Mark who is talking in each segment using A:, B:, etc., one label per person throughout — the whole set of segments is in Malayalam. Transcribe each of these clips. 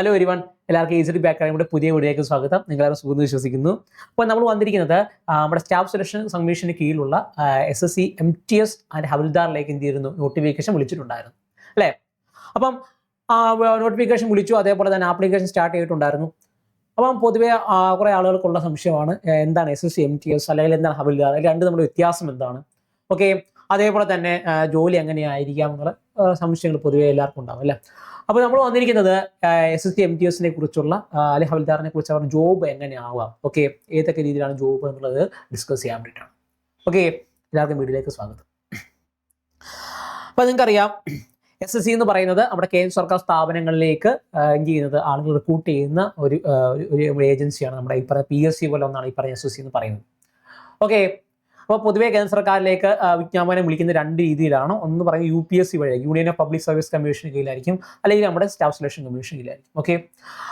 A: ഹലോ എരിവൺ എല്ലാവർക്കും ഈസി ബാക്കാരുടെ പുതിയ വീഡിയോയ്ക്ക് സ്വാഗതം. നിങ്ങളെ സുഖം വിശ്വസിക്കുന്നു. അപ്പോൾ നമ്മൾ വന്നിരിക്കുന്നത് നമ്മുടെ സ്റ്റാഫ് സെലക്ഷൻ കമ്മീഷന് കീഴിലുള്ള S S C M T S and ഹവിൽദാറിലേക്ക് എന്ത് ചെയ്തിരുന്നു? നോട്ടിഫിക്കേഷൻ വിളിച്ചിട്ടുണ്ടായിരുന്നു. അല്ലേ? അപ്പം നോട്ടിഫിക്കേഷൻ വിളിച്ചു. അതേപോലെ തന്നെ ആപ്ലിക്കേഷൻ സ്റ്റാർട്ട് ചെയ്തിട്ടുണ്ടായിരുന്നു. അപ്പം പൊതുവെ കുറേ ആളുകൾക്കുള്ള സംശയമാണ് എന്താണ് S S C M T S അല്ലെങ്കിൽ എന്താണ് ഹവിൽദാർ? രണ്ട് നമ്മുടെ വ്യത്യാസം എന്താണ്? ഓക്കെ അതേപോലെ തന്നെ ജോലി എങ്ങനെയായിരിക്കാം എന്നുള്ള സംശയങ്ങൾ പൊതുവെ എല്ലാവർക്കും ഉണ്ടാവും അല്ലേ? അപ്പോൾ നമ്മൾ വന്നിരിക്കുന്നത് S S C M T എസിനെ കുറിച്ചുള്ള അലി ഹവിൽദാറിനെ കുറിച്ച് അവരുടെ ജോബ് എങ്ങനെയാവാം ഓക്കെ? ഏതൊക്കെ രീതിയിലാണ് ജോബ് എന്നുള്ളത് ഡിസ്കസ് ചെയ്യാൻ വേണ്ടിയിട്ടാണ്. ഓക്കെ? എല്ലാവർക്കും വീഡിയോയിലേക്ക് സ്വാഗതം. അപ്പോൾ നിങ്ങൾക്കറിയാം എസ് എസ് സി എന്ന് പറയുന്നത് നമ്മുടെ കേന്ദ്ര സർക്കാർ സ്ഥാപനങ്ങളിലേക്ക് എന്ത് ചെയ്യുന്നത്? ആളുകൾ റിക്രൂട്ട് ചെയ്യുന്ന ഒരു ഒരു- ഏജൻസിയാണ് നമ്മുടെ ഈ പറഞ്ഞ പി എസ് സി പോലെ ഒന്നാണ് ഈ പറഞ്ഞ എസ് എസ് സി എന്ന് പറയുന്നത്. ഓക്കെ? അപ്പോൾ പൊതുവെ കേന്ദ്ര സർക്കാരിലേക്ക് വിജ്ഞാപനം വിളിക്കുന്ന രണ്ട് രീതിയിലാണ്. ഒന്ന് പറയുന്നത് യു പി എസ് സി വഴി union of public service commission കീഴിലായിരിക്കും. അല്ലെങ്കിൽ നമ്മുടെ സ്റ്റാഫ് സെലക്ഷൻ കമ്മീഷൻ കീഴിലായിരിക്കും. ഓക്കെ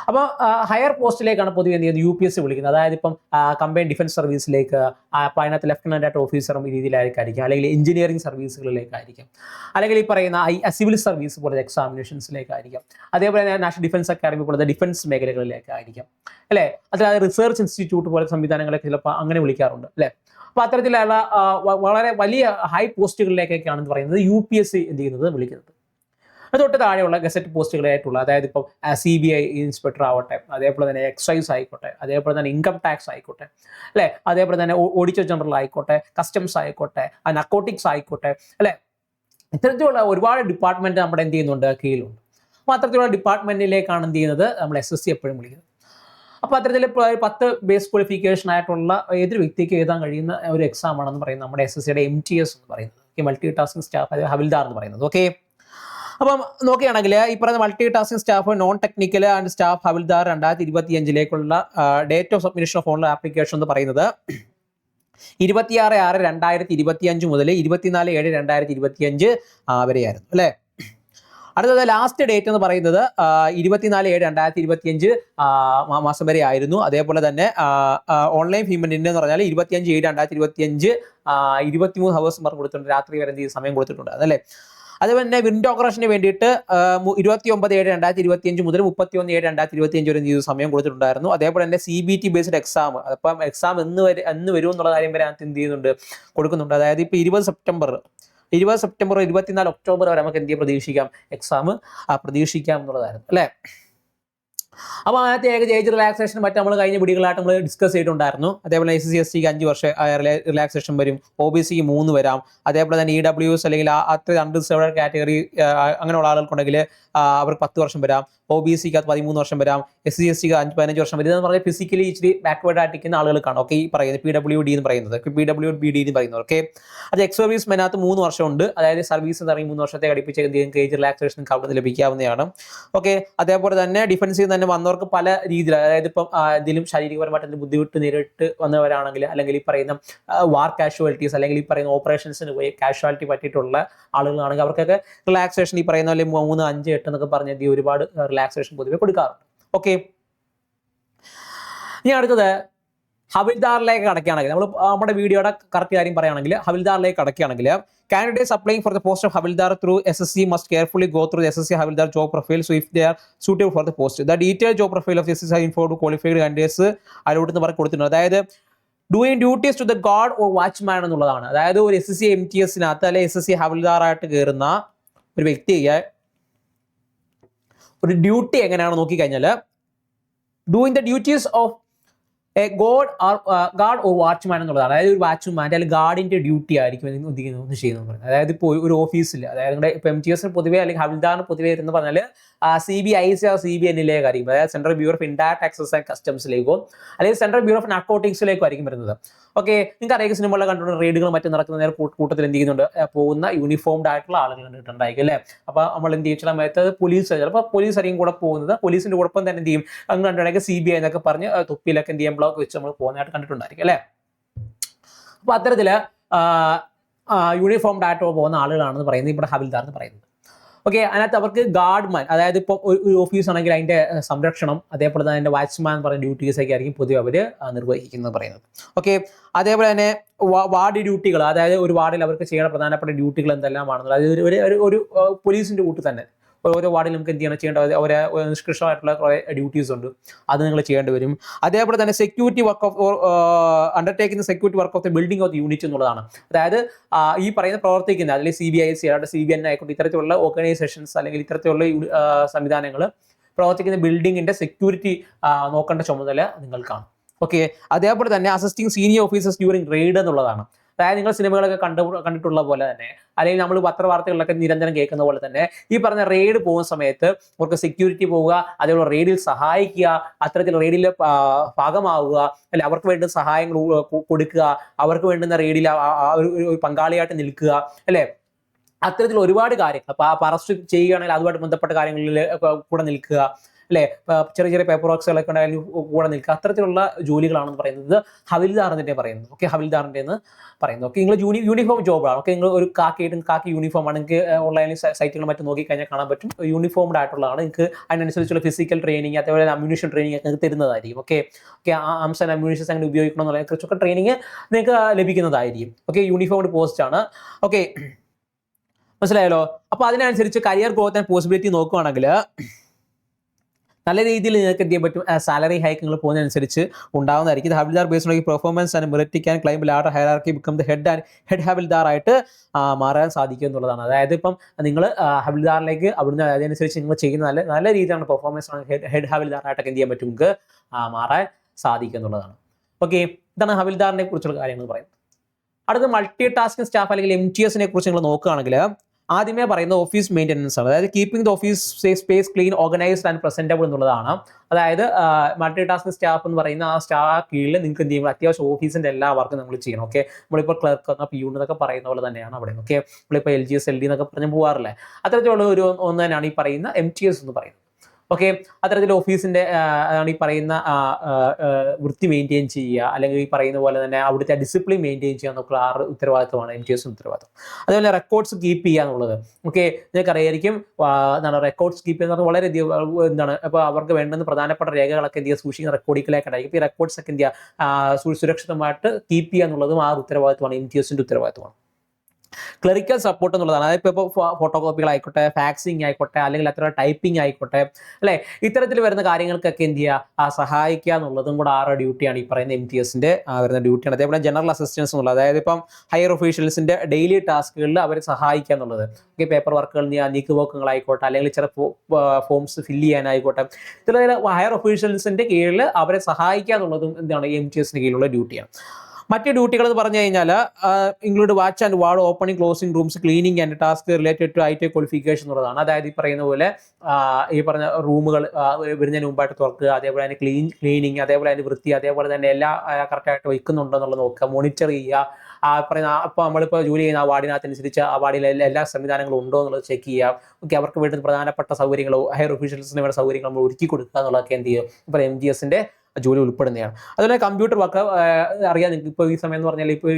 A: അപ്പോൾ ഹയർ പോസ്റ്റിലേക്കാണ് പൊതുവെ എന്ത് ചെയ്യുന്നത്? യു പി എസ് സി വിളിക്കുന്നത്. അതായത് ഇപ്പം കമ്പൈൻ ഡിഫൻസ് സർവീസിലേക്ക് അപ്പോൾ അതിനകത്ത് ലെഫ്റ്റനന്റ് ആയിട്ട് ഓഫീസറും രീതിയിലായിരിക്കും അല്ലെങ്കിൽ എഞ്ചിനീയറിംഗ് സർവീസുകളിലേക്കായിരിക്കും അല്ലെങ്കിൽ ഈ പറയുന്ന സിവിൽ സർവീസ് പോലത്തെ എക്സാമിനേഷൻസിലേക്കായിരിക്കും അതേപോലെ തന്നെ നാഷണൽ ഡിഫൻസ് അക്കാദമി പോലത്തെ ഡിഫൻസ് മേഖലകളിലേക്കായിരിക്കും. അല്ലേ? അതായത് റിസർച്ച് ഇൻസ്റ്റിറ്റ്യൂട്ട് പോലത്തെ സംവിധാനങ്ങളൊക്കെ ചിലപ്പോൾ അങ്ങനെ വിളിക്കാറുണ്ട്. അല്ലേ? അപ്പോൾ അത്തരത്തിലുള്ള ആ, വളരെ വലിയ ഹൈ പോസ്റ്റുകളിലേക്കൊക്കെയാണ് എന്ന് പറയുന്നത്. യു പി എസ് സി എന്ത് ചെയ്യുന്നത്? വിളിക്കുന്നത്. തൊട്ട് താഴെയുള്ള ഗസറ്റ് പോസ്റ്റുകളായിട്ടുള്ള അതായത് ഇപ്പം സി ബി ഐ ഇൻസ്പെക്ടർ ആവട്ടെ അതേപോലെ തന്നെ എക്സൈസ് ആയിക്കോട്ടെ അതേപോലെ തന്നെ ഇൻകം ടാക്സ് ആയിക്കോട്ടെ അല്ലെ? അതേപോലെ തന്നെ ഓഡിറ്റർ ജനറൽ ആയിക്കോട്ടെ കസ്റ്റംസ് ആയിക്കോട്ടെ നക്കോട്ടിക്സ് ആയിക്കോട്ടെ അല്ലെ? ഇത്തരത്തിലുള്ള ഒരുപാട് ഡിപ്പാർട്ട്മെന്റ് നമ്മുടെ എന്ത് ചെയ്യുന്നുണ്ട്? കീഴിലുണ്ട്. അപ്പോൾ അത്തരത്തിലുള്ള ഡിപ്പാർട്ട്മെന്റിലേക്കാണ് എന്ത് ചെയ്യുന്നത്? നമ്മൾ എസ് എസ് സി എപ്പോഴും വിളിക്കുന്നത്. അപ്പോൾ അത്തരത്തിൽ പത്ത് ബേസ് ക്വാളിഫിക്കേഷൻ ആയിട്ടുള്ള ഏതൊരു വ്യക്തിക്ക് എഴുതാൻ കഴിയുന്ന ഒരു എക്സാം ആണെന്ന് പറയുന്നത് നമ്മുടെ എസ് എസ് സിയുടെ എം ടി എസ് എന്ന് പറയുന്നത്. മൾട്ടി ടാസ്കിംഗ് സ്റ്റാഫ് ഹവിൽദാർ എന്ന് പറയുന്നത്. ഓക്കെ അപ്പം നോക്കുകയാണെങ്കിൽ ഈ പറയുന്ന multi tasking staff non technical and staff ഹവിൽദാർ രണ്ടായിരത്തി ഇരുപത്തി അഞ്ചിലേക്കുള്ള date of submission of online application എന്ന് പറയുന്നത് ഇരുപത്തിയാറ് ആറ് രണ്ടായിരത്തി ഇരുപത്തി അഞ്ച് മുതൽ ഇരുപത്തിനാല് ഏഴ് രണ്ടായിരത്തി ഇരുപത്തി അഞ്ച് വരെയായിരുന്നു. അല്ലേ? അടുത്തത് ലാസ്റ്റ് ഡേറ്റ് എന്ന് പറയുന്നത് ഇരുപത്തിനാല് ഏഴ് രണ്ടായിരത്തി ഇരുപത്തിയഞ്ച് മാസം വരെ ആയിരുന്നു. അതേപോലെ തന്നെ ഓൺലൈൻ പേയ്മെന്റിന് എന്ന് പറഞ്ഞാൽ ഇരുപത്തിയഞ്ച് ഏഴ് രണ്ടായിരത്തി ഇരുപത്തി അഞ്ച് ഇരുപത്തിമൂന്ന് ഹവേഴ്സ് പറഞ്ഞു കൊടുത്തിട്ടുണ്ട്. രാത്രി വരെ എന്ത് സമയം കൊടുത്തിട്ടുണ്ട് അതല്ലേ അതുപോലെ തന്നെ വിൻഡോ ഓപ്പറേഷന് വേണ്ടിയിട്ട് ഇരുപത്തി ഒമ്പത് ഏഴ് രണ്ടായിരത്തി ഇരുപത്തി അഞ്ച് മുതൽ മുപ്പത്തി ഒന്ന് ഏഴ് രണ്ടായിരത്തി ഇരുപത്തി അഞ്ച് വരെ എന്ത് സമയം കൊടുത്തിട്ടുണ്ടായിരുന്നു. അതേപോലെ തന്നെ C B T based exam അപ്പം എക്സാം എന്ന് വരെ എന്ന് വരും എന്നുള്ള കാര്യം വരെ അതിനകത്ത് എന്ത് ചെയ്യുന്നുണ്ട് കൊടുക്കുന്നുണ്ട്. അതായത് ഇപ്പോൾ ഇരുപത് സെപ്റ്റംബർ ഇരുപത് സെപ്റ്റംബർ ഇരുപത്തിനാല് ഒക്ടോബർ വരെ നമുക്ക് എന്ത് പ്രതീക്ഷിക്കാം. എക്സാം പ്രതീക്ഷിക്കാം എന്നുള്ളതായിരുന്നു. അല്ലേ? അപ്പോൾ അതിനകത്ത് ഏക ഏജ് റിലാക്സേഷൻ മറ്റേ നമ്മൾ കഴിഞ്ഞ പിടികളായിട്ട് നമ്മൾ ഡിസ്കസ് ചെയ്തിട്ടുണ്ടായിരുന്നു. അതേപോലെ എസ് സി എസ് ടിക്ക് അഞ്ച് വർഷം റിലാക്സേഷൻ വരും. ഒ ബി സിക്ക് മൂന്ന് വരാം. അതേപോലെ തന്നെ ഇ ഡബ്ല്യു എസ് അല്ലെങ്കിൽ അത്ര അൺറിസർവ്ഡ് കാറ്റഗറി അങ്ങനെയുള്ള ആളുകൾക്കുണ്ടെങ്കിൽ അവർക്ക് പത്ത് വർഷം വരാം. ഒ ബി സിക്ക് അത് പതിമൂന്ന് വർഷം വരാം. എസ് സി എസ് ടിക്ക് അഞ്ച് പതിനഞ്ച് വർഷം വരും. ഇതെന്ന് പറഞ്ഞാൽ ഫിസിക്കലി ഇച്ചിരി ബാക്ക്വേർഡ് ആയിട്ടിരിക്കുന്ന ആളുകൾക്കാണ്. ഓക്കെ ഈ പറയുന്നത് പി ഡബ്ല്യു ഡി എന്ന് പറയുന്നത്. പി ഡബ്ല്യു ബി ഡി എന്ന് പറയുന്നത്. ഓക്കെ അത് എക്സ് സർവീസ് മെനകത്ത് മൂന്ന് വർഷമുണ്ട്. അതായത് സർവീസ് എന്ന് പറയുമ്പോൾ മൂന്ന് വർഷത്തെ എന്ത് ചെയ്യും? ഏജ് റിലാക്സേഷൻ കൗണ്ട് ലഭിക്കാവുന്നതാണ്. ഓക്കെ അതേപോലെ തന്നെ ഡിഫൻസിൽ തന്നെ വന്നവർക്ക് പല രീതിയിൽ അതായത് ഇപ്പം എന്തെങ്കിലും ശാരീരികപരമായിട്ട് എന്തെങ്കിലും ബുദ്ധിമുട്ട് നേരിട്ട് വന്നവരാണെങ്കിൽ അല്ലെങ്കിൽ ഈ പറയുന്ന വാർ കാഷ്വാലിറ്റീസ് അല്ലെങ്കിൽ ഈ പറയുന്ന ഓപ്പറേഷൻസിന് പോയി കാഷ്വാലിറ്റി പറ്റിയിട്ടുള്ള ആളുകളാണെങ്കിൽ അവർക്കൊക്കെ റിലാക്സേഷൻ ഈ പറയുന്ന പോലെ മൂന്ന് അഞ്ച് എട്ട് എന്നൊക്കെ പറഞ്ഞ ഒരുപാട് റിലാക്സേഷൻ പൊതുവെ കൊടുക്കാറുണ്ട്. ഓക്കെ ഇനി അടുത്തത് ഹവിൽദാറിലേക്ക് കടക്കുകയാണെങ്കിൽ നമ്മൾ നമ്മുടെ വീഡിയോയുടെ കറക്റ്റ് കാര്യം പറയുകയാണെങ്കിൽ ഹവിൽദാറിലേക്ക് കടക്കുകയാണെങ്കിൽ applying for the post of Havildar through SSC must carefully go through the SSC Havildar job profile. So if they are suitable for the post, the detailed job profile of the SSC I to qualified candidates അതിലോട്ട് നിന്ന് പറഞ്ഞ് കൊടുത്തിട്ടുണ്ട് അതായത് doing duties to the guard or watchman എന്നുള്ളതാണ് അതായത് ഒരു S S C M T എസിനകത്ത് അല്ലെങ്കിൽ എസ് എസ് സി ഹവിൽദാറായിട്ട് കയറുന്ന ഒരു വ്യക്തിയെ ഒരു ഡ്യൂട്ടി എങ്ങനെയാണ് നോക്കിക്കഴിഞ്ഞാൽ doing the duties of guard or guard or watchman എന്നുള്ളതാണ്. അതായത് ഒരു വാച്ച്മാന്റെ അല്ലെങ്കിൽ ഗാർഡിന്റെ ഡ്യൂട്ടി ആയിരിക്കും ഉദ്ദേശിക്കുന്നത് ചെയ്യുന്നത് പറയുന്നത്. അതായത് ഇപ്പോൾ ഒരു ഓഫീസിൽ അതായത് നിങ്ങളുടെ ഇപ്പോൾ എം ടി എസിന് പൊതുവേ അല്ലെങ്കിൽ ഹവിൽദാറിന് പൊതുവേ എന്ന് പറഞ്ഞാൽ C B I C C B എന്നിലേക്ക് ആയിരിക്കും അതായത് central bureau of indirect taxes and കസ്റ്റംസിലേക്കോ അല്ലെങ്കിൽ സെൻട്രൽ ബ്യൂറോ ഓഫ് അക്കൗണ്ടിങ്സിലേക്കോ ആയിരിക്കും വരുന്നത്. ഓക്കെ നിങ്ങൾക്ക് അറിയാം സിനിമകളിൽ കണ്ടുകൊണ്ട് റെയ്ഡുകൾ മറ്റും നടക്കുന്ന നേരം കൂട്ടത്തിൽ എന്ത് ചെയ്യുന്നുണ്ട്? പോകുന്ന യൂണിഫോംഡ് ആയിട്ടുള്ള ആളുകൾ കണ്ടിട്ടുണ്ടായിരിക്കും അല്ലേ? അപ്പോൾ നമ്മൾ എന്ത് ചെയ്യും? ചില പോലീസ് ചിലപ്പോൾ പോലീസ് ആയിരിക്കും കൂടെ പോകുന്നത്. പോലീസിന്റെ കൂടൊപ്പം തന്നെ എന്ത് ചെയ്യും? അങ്ങ് കണ്ടിട്ടുണ്ടെങ്കിൽ സി ബി ഐ എന്നൊക്കെ പറഞ്ഞ് തൊപ്പിയിലൊക്കെ എന്ത് ചെയ്യാൻ ബ്ലോക്ക് വെച്ച് നമ്മൾ പോകുന്നതായിട്ട് കണ്ടിട്ടുണ്ടായിരിക്കും അല്ലേ? അപ്പോൾ അത്തരത്തിൽ യൂണിഫോം ആയിട്ട് പോകുന്ന ആളുകളാണെന്ന് പറയുന്നത് ഇവിടെ ഹബിൽദാർ എന്ന് പറയുന്നത്. ഓക്കെ അതിനകത്ത് അവർക്ക് ഗാർഡ്മാൻ അതായത് ഇപ്പോൾ ഒരു ഓഫീസ് ആണെങ്കിൽ അതിന്റെ സംരക്ഷണം അതേപോലെ തന്നെ അതിന്റെ വാച്ച്മാൻ പറയുന്ന ഡ്യൂട്ടീസ് ഒക്കെ ആയിരിക്കും പൊതുവെ അവർ നിർവഹിക്കുന്നത് പറയുന്നത്. ഓക്കെ അതേപോലെ തന്നെ വാർഡ് ഡ്യൂട്ടികൾ അതായത് ഒരു വാർഡിൽ അവർക്ക് ചെയ്യേണ്ട പ്രധാനപ്പെട്ട ഡ്യൂട്ടികൾ എന്തെല്ലാം എന്തെല്ലാമാണെന്നുള്ളത് അതായത് ഒരു- ഒരു പോലീസിന്റെ കൂട്ട് തന്നെ. ഓരോ വാർഡിൽ നമുക്ക് എന്ത് ചെയ്യണം? ചെയ്യേണ്ടത് അവരെ നിഷ്കൃഷ്ടമായിട്ടുള്ള കുറേ ഡ്യൂട്ടീസ് ഉണ്ട്. അത് നിങ്ങൾ ചെയ്യേണ്ടി വരും. അതേപോലെ തന്നെ security work of undertaking security work of the building of unit എന്നുള്ളതാണ്. അതായത് ഈ പറയുന്ന പ്രവർത്തിക്കുന്ന അല്ലെങ്കിൽ സി ബി ഐ സി ആയിട്ട് സി ബി എൻ ആയിക്കോട്ടെ ഇത്തരത്തിലുള്ള ഓർഗനൈസേഷൻസ് അല്ലെങ്കിൽ ഇത്തരത്തിലുള്ള സംവിധാനങ്ങൾ പ്രവർത്തിക്കുന്ന ബിൽഡിങ്ങിന്റെ സെക്യൂരിറ്റി നോക്കേണ്ട ചുമതല നിങ്ങൾക്കാണ് ഓക്കെ അതേപോലെ തന്നെ assisting senior officers during raid എന്നുള്ളതാണ്. അതായത് നിങ്ങൾ സിനിമകളൊക്കെ കണ്ടു കണ്ടിട്ടുള്ള പോലെ തന്നെ അല്ലെങ്കിൽ നമ്മൾ പത്രവാർത്തകളിലൊക്കെ നിരന്തരം കേൾക്കുന്ന പോലെ തന്നെ ഈ പറഞ്ഞ റെയ്ഡ് പോകുന്ന സമയത്ത് അവർക്ക് സെക്യൂരിറ്റി പോവുക അതേപോലെ റെയ്ഡിൽ സഹായിക്കുക അത്തരത്തിൽ റെയ്ഡിൽ ഭാഗമാവുക അല്ലെ അവർക്ക് വേണ്ടുന്ന സഹായങ്ങൾ കൊടുക്കുക അവർക്ക് വേണ്ടുന്ന റെയ്ഡിൽ ഒരു പങ്കാളിയായിട്ട് നിൽക്കുക അല്ലെ? അത്തരത്തിൽ ഒരുപാട് കാര്യങ്ങൾ. അപ്പൊ അറസ്റ്റ് ചെയ്യുകയാണെങ്കിൽ അതുമായിട്ട് ബന്ധപ്പെട്ട കാര്യങ്ങളിൽ കൂടെ നിൽക്കുക. അല്ലെ? ചെറിയ ചെറിയ പേപ്പർ വർക്ക്സുകളൊക്കെ ഉണ്ടായാലും കൂടെ നിൽക്കുക. അത്തരത്തിലുള്ള ജോലികളാണെന്ന് പറയുന്നത് ഹവിൽദാറിന്റെ പറയുന്നത് ഓക്കെ ഹവിൽദാറിന്റെ എന്ന് പറയുന്നത് ഓക്കെ നിങ്ങൾ യൂണി യൂണിഫോം ജോബാണ് ഓക്കെ നിങ്ങൾ ഒരു കാക്കിയിട്ടും കാക്കി യൂണിഫോം ആണ്. നിങ്ങൾക്ക് ഓൺലൈനിൽ സൈറ്റുകൾ മറ്റും നോക്കി കഴിഞ്ഞാൽ കാണാൻ പറ്റും. യൂണിഫോംഡ് ആയിട്ടുള്ളതാണ്. നിങ്ങൾക്ക് അതിനനുസരിച്ചുള്ള ഫിസിക്കൽ ട്രെയിനിങ് അതേപോലെ അമ്യൂണിഷൻ ട്രെയിനിങ് ഒക്കെ നിങ്ങൾക്ക് തരുന്നതായിരിക്കും. ഓക്കെ ഓക്കെ ആ ആൻഡ് അമ്യൂണിഷൻസ് അങ്ങനെ ഉപയോഗിക്കണം എന്നുള്ള കുറച്ചൊക്കെ ട്രെയിനിങ് നിങ്ങൾക്ക് ലഭിക്കുന്നതായിരിക്കും. ഓക്കെ യൂണിഫോംഡ് പോസ്റ്റ് ആണ്. ഓക്കെ മനസ്സിലായല്ലോ? അപ്പോൾ അതിനനുസരിച്ച് കരിയർ ഗ്രോത്ത് ആൻഡ് പോസിബിലിറ്റി നോക്കുകയാണെങ്കിൽ നല്ല രീതിയിൽ നിങ്ങൾക്ക് എന്ത് ചെയ്യാൻ പറ്റും? സാലറി ഹൈക്ക് നിങ്ങൾ പോകുന്നതനുസരിച്ച് ഉണ്ടാവുന്നതായിരിക്കും. ഹബിൽദാർ based on performance and മുരട്ടിക്കാൻ can climb ladder hierarchy become the head and head ഹബിൽദാർ ആയിട്ട് മാറാൻ സാധിക്കും എന്നുള്ളതാണ്. അതായത് ഇപ്പം നിങ്ങൾ ഹബിൽദാറിലേക്ക് അവിടുന്ന് അതനുസരിച്ച് നിങ്ങൾ ചെയ്യുന്ന നല്ല നല്ല രീതിയിലാണ് പെർഫോമൻസ് ആണ് ഹെഡ് ആയിട്ടൊക്കെ എന്ത് ചെയ്യാൻ പറ്റും? നിങ്ങൾക്ക് മാറാൻ സാധിക്കും എന്നുള്ളതാണ്. ഓക്കെ ഇതാണ് ഹബിൽദാറിനെ കുറിച്ചുള്ള കാര്യങ്ങൾ പറയുന്നത്. അടുത്ത മൾട്ടി ടാസ്കിംഗ് സ്റ്റാഫ് അല്ലെങ്കിൽ എം ടി എസിനെ കുറിച്ച് നിങ്ങൾ നോക്കുകയാണെങ്കിൽ ആദ്യമേ പറയുന്നത് ഓഫീസ് മെയിന്റനൻസ് ആണ്. അതായത് keeping the office space clean organised and presentable എന്നുള്ളതാണ്. അതായത് മൾട്ടി ടാസ്ക് സ്റ്റാഫ് എന്ന് പറയുന്ന ആ സ്റ്റാഫ് കീഴിൽ നിങ്ങൾക്ക് എന്ത് ചെയ്യും അത്യാവശ്യം ഓഫീസിന്റെ എല്ലാ വർക്കും നമ്മൾ ചെയ്യണം. ഓക്കെ നമ്മളിപ്പോൾ ക്ലർക്ക് എന്ന പി എന്നൊക്കെ പറയുന്ന പോലെ തന്നെയാണ് അവിടെ. ഓക്കെ നമ്മളിപ്പോൾ L G S L D എന്നൊക്കെ പറഞ്ഞ് പോകാറില്ലേ അത്തരത്തിലുള്ള ഒരു ഒന്ന് തന്നെയാണ് ഈ പറയുന്ന എം ടി എസ് എന്ന് പറയുന്നത്. ഓക്കെ അത്തരത്തിൽ ഓഫീസിന്റെ അതാണ് ഈ പറയുന്ന വൃത്തി മെയിന്റെയിൻ ചെയ്യുക. അല്ലെങ്കിൽ ഈ പറയുന്ന പോലെ തന്നെ അവിടുത്തെ ഡിസിപ്ലിൻ മെയിന്റെയിൻ ചെയ്യുക എന്നൊക്കെ ആറ് ഉത്തരവാദിത്തമാണ് എം ടി എസ് ഉത്തരവാദിത്തം അതുപോലെ റെക്കോർഡ്സ് കീപ്പ് ചെയ്യുക എന്നുള്ളത്. ഓക്കെ നിങ്ങൾക്ക് അറിയായിരിക്കും ആ, എന്താണ് റെക്കോർഡ്സ് കീപ്പ് ചെയ്യുന്നത് വളരെയധികം ആ, എന്താണ് അപ്പോൾ അവർക്ക് വേണ്ടുന്ന പ്രധാനപ്പെട്ട രേഖകളൊക്കെ എന്ത് ചെയ്യുക? സൂക്ഷിക്കുന്ന റെക്കോർഡിക്കലൊക്കെ ഉണ്ടായിരിക്കും. ഈ റെക്കോർഡ്സ് ഒക്കെ എന്ത് ചെയ്യുക? സുരക്ഷിതമായിട്ട് കീപ്പ് ചെയ്യുക എന്നുള്ളതും ആ ഉത്തരവാദിത്തമാണ് എം ടി എസിന്റെ ഉത്തരവാദിത്തമാണ് ക്ലറിക്കൽ സപ്പോർട്ട് എന്നുള്ളതാണ്. അതായത് ഇപ്പോൾ ഫോട്ടോ കോപ്പികളായിക്കോട്ടെ ഫാക്സിങ് ആയിക്കോട്ടെ അല്ലെങ്കിൽ അത്ര ടൈപ്പിംഗ് ആയിക്കോട്ടെ അല്ലെ? ഇത്തരത്തിൽ വരുന്ന കാര്യങ്ങൾക്കൊക്കെ എന്ത് ചെയ്യുക ആ സഹായിക്കുക എന്നുള്ളതും കൂടെ ആറ് ഡ്യൂട്ടിയാണ് ഈ പറയുന്ന എം ടി എസിന്റെ വരുന്ന ഡ്യൂട്ടിയാണ് അതേപോലെ ജനറൽ അസിസ്റ്റൻസ് എന്നുള്ളത്. അതായത് ഇപ്പം ഹയർ ഒഫീഷ്യൽസിന്റെ ഡെയിലി ടാസ്കുകളിൽ അവരെ സഹായിക്കുക എന്നുള്ളത്. ഓക്കെ പേപ്പർ വർക്കുകൾ നീക്കുപോക്കങ്ങളായിക്കോട്ടെ അല്ലെങ്കിൽ ചില ഫോംസ് ഫില്ല് ചെയ്യാനായിക്കോട്ടെ. ഇത്തരം ഹയർ ഒഫീഷ്യൽസിന്റെ കീഴിൽ അവരെ സഹായിക്കുക എന്നുള്ളതും എന്താണ് എം ടി എസിന് കീഴിലുള്ള ഡ്യൂട്ടിയാണ് മറ്റ് ഡ്യൂട്ടികൾ എന്ന് പറഞ്ഞു കഴിഞ്ഞാൽ include watch and ward opening closing rooms cleaning and task related to I T qualification എന്നുള്ളതാണ്. അതായത് ഈ പറയുന്ന പോലെ ഈ പറഞ്ഞ റൂമുകൾ വരുന്നതിന് മുമ്പായിട്ട് തുറക്കുക അതേപോലെ തന്നെ ക്ലീൻ ക്ലീനിങ് അതേപോലെ അതിന് വൃത്തി അതേപോലെ തന്നെ എല്ലാ കറക്റ്റായിട്ട് വയ്ക്കുന്നുണ്ടോ എന്നുള്ളത് നോക്കുക മോണിറ്റർ ചെയ്യുക. ആ പറയുന്ന അപ്പോൾ നമ്മളിപ്പോൾ ജോലി ചെയ്യുന്ന ആ വാർഡിനകത്തനുസരിച്ച് ആ വാർഡിലെ എല്ലാ സംവിധാനങ്ങളും ഉണ്ടോ എന്നുള്ളത് ചെക്ക് ചെയ്യുക. ഓക്കെ അവർക്ക് വേണ്ടുന്ന പ്രധാനപ്പെട്ട സൗകര്യങ്ങളോ ഹയർ ഒഫീഷ്യൽസിന് വേണ്ട സൗകര്യങ്ങൾ നമ്മൾ ഒരുക്കി കൊടുക്കുക എന്നുള്ളതൊക്കെ എന്ത് ചെയ്യും? ഇപ്പോൾ എം ജി എസിന്റെ ജോലി ഉൾപ്പെടുന്നതാണ്. അതുപോലെ കമ്പ്യൂട്ടർ വർക്ക് അറിയാം നിങ്ങൾക്ക് ഇപ്പോൾ ഈ സമയം എന്ന് പറഞ്ഞാൽ ഇപ്പോൾ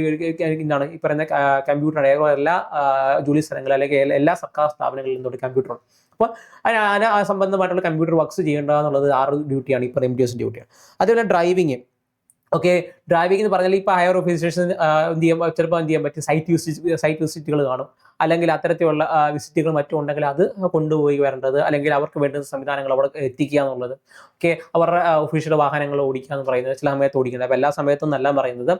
A: എന്താണ് ഈ പറയുന്ന കമ്പ്യൂട്ടർ എല്ലാ ആ, ജോലി സ്ഥലങ്ങളിൽ അല്ലെങ്കിൽ എല്ലാ- എല്ലാ സർക്കാർ സ്ഥാപനങ്ങളിലും കമ്പ്യൂട്ടർ ഉണ്ട്. അപ്പോൾ അതിന് ആ സംബന്ധമായിട്ടുള്ള കമ്പ്യൂട്ടർ വർക്ക്സ് ചെയ്യേണ്ട എന്നുള്ളത് ആറ് ഡ്യൂട്ടിയാണ് ഇപ്പോൾ എം ടി എസ് ഡ്യൂട്ടിയാണ് അതുപോലെ ഡ്രൈവിങ് ഓക്കെ ഡ്രൈവിംഗ് എന്ന് പറഞ്ഞാൽ ഇപ്പോൾ ഹയർ ഓഫീസേഴ്സ് എന്ത് ചെയ്യാൻ ചിലപ്പോൾ എന്ത് ചെയ്യാൻ പറ്റും? സൈറ്റ് വിസിറ്റ് സൈറ്റ് വിസിറ്റുകൾ കാണും. അല്ലെങ്കിൽ അത്തരത്തിലുള്ള വിസിറ്റുകൾ മറ്റും ഉണ്ടെങ്കിൽ അത് കൊണ്ടുപോയി വരേണ്ടത് അല്ലെങ്കിൽ അവർക്ക് വേണ്ടുന്ന സംവിധാനങ്ങൾ അവിടെ എത്തിക്കുക എന്നുള്ളത്. ഓക്കെ? അവരുടെ ഒഫീഷ്യൽ വാഹനങ്ങൾ ഓടിക്കുക എന്ന് പറയുന്നത് ചില സമയത്ത് ഓടിക്കുന്നത്. അപ്പോൾ എല്ലാ സമയത്തും നല്ല പറയുന്നത്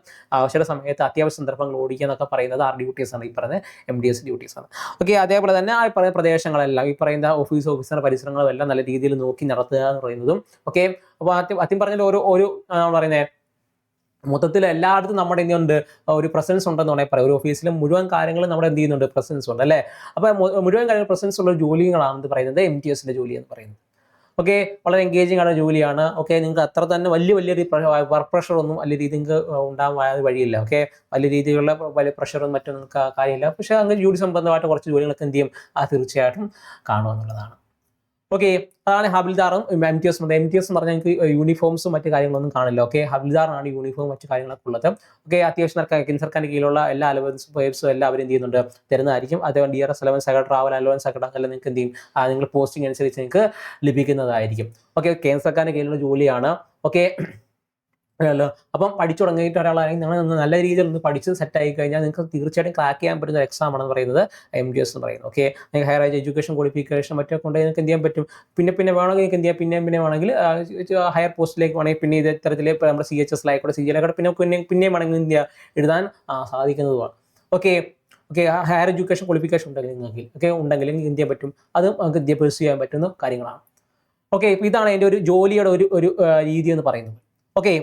A: ചില സമയത്ത് അത്യാവശ്യ സന്ദർഭങ്ങൾ ഓടിക്കുക എന്നൊക്കെ പറയുന്നത് ആർ ഡ്യൂട്ടീസ് ആണ്. ഈ പറയുന്ന എം ഡി എസ് ഡ്യൂട്ടീസ് ആണ്. ഓക്കെ? അതേപോലെ തന്നെ ആ പറയുന്ന പ്രദേശങ്ങളെല്ലാം ഈ പറയുന്ന ഓഫീസ് ഓഫീസറുടെ പരിസരങ്ങളും എല്ലാം നല്ല രീതിയിൽ നോക്കി നടത്തുക എന്ന് പറയുന്നതും ഓക്കെ? അപ്പോൾ ആദ്യം ആദ്യം പറഞ്ഞ ഒരു ഒരു പറയുന്നത് മൊത്തത്തിൽ എല്ലായിടത്തും നമ്മുടെ എന്തുണ്ട് ഒരു പ്രസൻസ് ഉണ്ടെന്ന് വേണമെങ്കിൽ പറയാം. ഒരു ഓഫീസിലും മുഴുവൻ കാര്യങ്ങളും നമ്മുടെ എന്ത് ചെയ്യുന്നുണ്ട്? പ്രസൻസ് ഉണ്ട് അല്ലേ? അപ്പോൾ മുഴുവൻ കാര്യങ്ങൾ പ്രസൻസ് ഉള്ള ജോലികളാണ് ഇത് പറയുന്നത് എം ടി എസിന്റെ ജോലി എന്ന് പറയുന്നത്. ഓക്കെ വളരെ എൻഗേജിങ് ആണ് ജോലിയാണ്. ഓക്കെ നിങ്ങൾക്ക് അത്ര തന്നെ വലിയ വലിയൊരു വർക്ക് പ്രഷർ ഒന്നും വലിയ രീതി നിങ്ങൾക്ക് ഉണ്ടാകാൻ വഴിയില്ല. ഓക്കെ വലിയ രീതിയിലുള്ള വലിയ പ്രഷറും മറ്റും നിങ്ങൾക്ക് കാര്യമില്ല. പക്ഷേ അങ്ങനെ ജോലി സംബന്ധമായിട്ട് കുറച്ച് ജോലികളൊക്കെ എന്ത് ചെയ്യും? ആ തീർച്ചയായിട്ടും കാണുമെന്നുള്ളതാണ് ഓക്കെ അതാണ് ഹബിൽദാറും M T S M T S എന്ന് പറഞ്ഞാൽ നിങ്ങൾക്ക് യൂണിഫോംസും മറ്റു കാര്യങ്ങളൊന്നും കാണില്ല. ഓക്കെ ഹബിൽദാറാണ് യൂണിഫോം മറ്റു കാര്യങ്ങളൊക്കെ ഉള്ളത്. ഓക്കെ അത്യാവശ്യം കേന്ദ്ര കീഴിലുള്ള എല്ലാ അലവൻസും പേഴ്സും എല്ലാം അവർ എന്ത് ചെയ്യുന്നുണ്ട്? തരുന്നതായിരിക്കും. അതേപോലെ ഡി ആർ എസ് അലവൻസ് ആകട്ടെ ട്രാവൽ അലവൻസ് ആകട്ടെ അതെല്ലാം നിങ്ങൾക്ക് എന്ത് ചെയ്യും? നിങ്ങൾ പോസ്റ്റിംഗ് അനുസരിച്ച് നിങ്ങൾക്ക് ലഭിക്കുന്നതായിരിക്കും. ഓക്കെ കേന്ദ്ര സർക്കാരിന്റെ കീഴിലുള്ള ജോലിയാണ്. ഓക്കെ അല്ലല്ലോ അപ്പം പഠിച്ചു തുടങ്ങിയിട്ട് ഒരാളാണെങ്കിൽ നിങ്ങൾ നല്ല രീതിയിൽ ഒന്ന് പഠിച്ച് സെറ്റ് ആയി കഴിഞ്ഞാൽ നിങ്ങൾക്ക് തീർച്ചയായിട്ടും ക്രാക്ക് ചെയ്യാൻ പറ്റുന്ന ഒരു എക്സാം ആണെന്ന് പറയുന്നത് എം ഡി എസ് എന്ന് പറയുന്നത്. ഓക്കെ നിങ്ങൾക്ക് ഹയർ എഡ്യൂക്കേഷൻ ക്വാളിഫിക്കേഷൻ മറ്റൊക്കെ കൊണ്ട് നിങ്ങൾക്ക് എന്ത് ചെയ്യാൻ പറ്റും? പിന്നെ പിന്നെ വേണമെങ്കിൽ നിങ്ങൾക്ക് എന്ത് ചെയ്യാം? പിന്നെ പിന്നെ വേണമെങ്കിൽ ഹയർ പോസ്റ്റിലേക്ക് വേണമെങ്കിൽ പിന്നെ ഇതേ തരത്തിൽ നമ്മുടെ സി എച്ച് എസ് ആയിക്കോട്ടെ സി ജി ആയിക്കോട്ടെ. പിന്നെ പിന്നെ പിന്നെയും വേണമെങ്കിൽ എന്ത് ചെയ്യുക എഴുതാൻ സാധിക്കുന്നതുമാണ്. Okay okay higher education qualification ഉണ്ടെങ്കിൽ നിങ്ങൾക്ക് ഓക്കെ ഉണ്ടെങ്കിൽ എന്ത് ചെയ്യാൻ പറ്റും? അത് നമുക്ക് ചെയ്യാൻ ചെയ്യാൻ പറ്റുന്ന കാര്യങ്ങളാണ്. ഓക്കെ ഇതാണ് എന്റെ ഒരു ജോലിയുടെ ഒരു ഒരു രീതി എന്ന് പറയുന്നത്. ഓക്കെ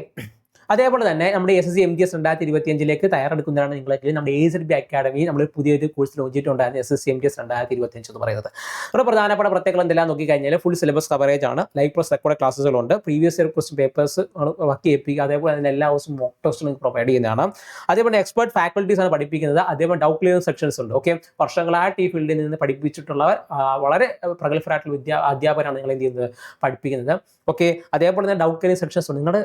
A: അതേപോലെ തന്നെ നമ്മുടെ S S C M G S രണ്ടായിരത്തി ഇരുപത്തി അഞ്ചിലേക്ക് തയ്യാറെടുക്കുന്നതാണ് നിങ്ങളെങ്കിൽ നമ്മുടെ എ സി ബി അക്കാഡമി നമ്മൾ പുതിയൊരു course ലോഞ്ചിട്ടുണ്ടായിരുന്നു S S C M G S രണ്ടായിരത്തി ഇരുപത്തി അഞ്ച് എന്ന് പറയുന്നത്. നമ്മുടെ പ്രധാനപ്പെട്ട പ്രത്യേകത എന്തെല്ലാം നോക്കിക്കഴിഞ്ഞാൽ ഫുൾ സിലബസ് കവറേജ് ആണ്. Live plus record ക്ലാസ്സുകളുണ്ട് previous year question papers work ചെയ്യിപ്പിക്കുക അതേപോലെ തന്നെ എല്ലാ ദിവസവും മോക്ക് ടെസ്റ്റ് പ്രൊവൈഡ് ചെയ്യുന്നതാണ്. അതേപോലെ എക്സ്പേർട്ട് ഫാക്കൽറ്റീസ് ആണ് പഠിപ്പിക്കുന്നത്. അതേപോലെ ഡൗട്ട് ക്ലിയർ സെക്ഷൻസ് ഉണ്ട്. ഓക്കെ വർഷങ്ങളായിട്ട് ഈ ഫീൽഡിൽ നിന്ന് പഠിപ്പിച്ചിട്ടുള്ളവർ വളരെ പ്രഗത്ഭരായിട്ടുള്ള വിദ്യാ അധ്യാപകരാണ് നിങ്ങൾ എന്ത് ചെയ്യുന്നത്? പഠിപ്പിക്കുന്നത്. ഓക്കെ അതേപോലെ തന്നെ ഡൗട്ട് ക്ലിയർ സെക്ഷൻസ് ഉണ്ട്. നിങ്ങളുടെ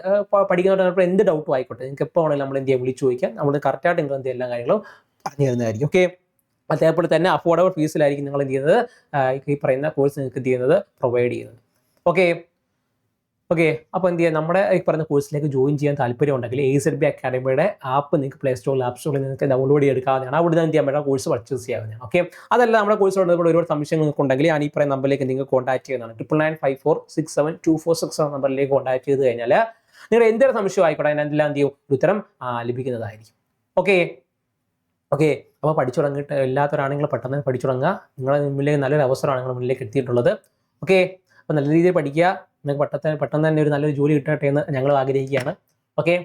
A: പഠിക്കുന്നവരുടെ എന്ത് ഡൗട്ടും ആയിക്കോട്ടെ നിങ്ങൾക്ക് എപ്പോൾ ആണെങ്കിലും നമ്മൾ ഇന്ത്യയെ വിളിച്ച് ചോദിക്കാം. നമ്മൾ കറക്റ്റായിട്ട് നിങ്ങൾ എന്ത് എല്ലാ കാര്യങ്ങളും പറഞ്ഞു തരുന്നതായിരിക്കും. ഓക്കെ അതേപോലെ തന്നെ അഫോർഡബിൾ ഫീസിലായിരിക്കും നിങ്ങൾ എന്ത് ചെയ്യുന്നത് ഈ പറയുന്ന കോഴ്സ് നിങ്ങൾക്ക് എന്ത് ചെയ്യുന്നത് പ്രൊവൈഡ് ചെയ്യുന്നത്. ഓക്കെ ഓക്കെ അപ്പോൾ എന്ത് ചെയ്യുക നമ്മുടെ ഈ പറയുന്ന കോഴ്സിലേക്ക് ജോയിൻ ചെയ്യാൻ താല്പര്യം ഉണ്ടെങ്കിൽ എ സെഡ് ബി അക്കാഡമിയുടെ ആപ്പ് നിങ്ങൾക്ക് പ്ലേ സ്റ്റോറിൽ ആപ്പ് സ്റ്റോറിൽ നിങ്ങൾക്ക് ഡൗൺലോഡ് ചെയ്തെടുക്കാവുന്നതാണ് അവിടെ നിന്ന് എന്ത് ചെയ്യാൻ പറ്റുന്ന കോഴ്സ് പർച്ചേസ് ചെയ്യാവുന്നതാണ്. ഓക്കെ അതല്ല നമ്മുടെ കോഴ്സിനോട് ഇവിടെ ഒരുപാട് സംശയങ്ങൾ നിങ്ങൾക്ക് ഉണ്ടെങ്കിൽ ഞാൻ ഈ പറയുന്ന നമ്പറിലേക്ക് നിങ്ങൾക്ക് കോൺടാക്ട് ചെയ്യുന്നതാണ്. Triple nine five four six seven two four six seven നമ്പറിലേക്ക് കോൺടാക്ട് ചെയ്ത് കഴിഞ്ഞാൽ നിങ്ങൾ എന്തൊരു സംശയം ആയിക്കോട്ടെ അതിനെല്ലാം എന്ത് ചെയ്യും? ഒരു ഉത്തരം ലഭിക്കുന്നതായിരിക്കും. ഓക്കെ ഓക്കെ അപ്പോൾ പഠിച്ചു തുടങ്ങിയിട്ട് ഇല്ലാത്തവരാണെങ്കിൽ പെട്ടെന്ന് പഠിച്ചു തുടങ്ങുക. നിങ്ങളുടെ മുന്നിലേക്ക് നല്ലൊരു അവസരമാണ് നിങ്ങളുടെ മുന്നിലേക്ക് എത്തിയിട്ടുള്ളത്. ഓക്കെ അപ്പോൾ നല്ല രീതിയിൽ പഠിക്കുക. നിങ്ങൾക്ക് പെട്ടെന്ന് പെട്ടെന്ന് തന്നെ ഒരു നല്ലൊരു ജോലി കിട്ടട്ടെ എന്ന് ഞങ്ങൾ ആഗ്രഹിക്കുകയാണ്. ഓക്കെ